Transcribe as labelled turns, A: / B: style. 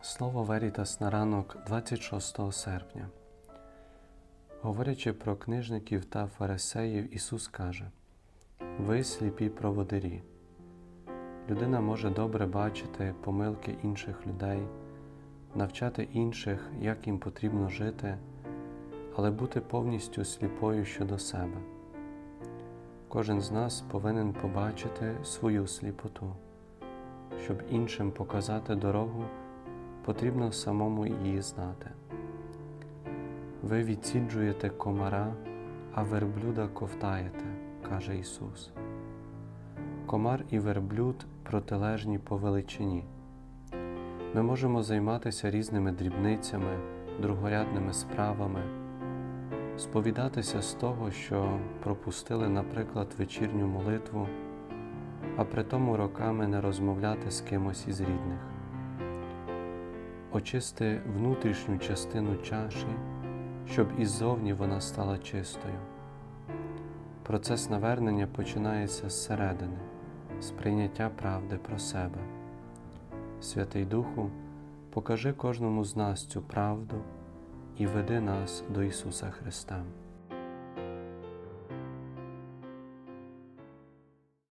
A: Слово Верітас на ранок 26 серпня. Говорячи про книжників та фарисеїв, Ісус каже: Ви сліпі проводирі. Людина може добре бачити помилки інших людей, навчати інших, як їм потрібно жити, але бути повністю сліпою щодо себе. Кожен з нас повинен побачити свою сліпоту. Щоб іншим показати дорогу, потрібно самому її знати. Ви відсіджуєте комара, а верблюда ковтаєте, каже Ісус. Комар і верблюд протилежні по величині. Ми можемо займатися різними дрібницями, другорядними справами, сповідатися з того, що пропустили, наприклад, вечірню молитву, а при тому роками не розмовляти з кимось із рідних. Очисти внутрішню частину чаші, щоб іззовні вона стала чистою. Процес навернення починається зсередини, з прийняття правди про себе. Святий Духу, покажи кожному з нас цю правду і веди нас до Ісуса Христа.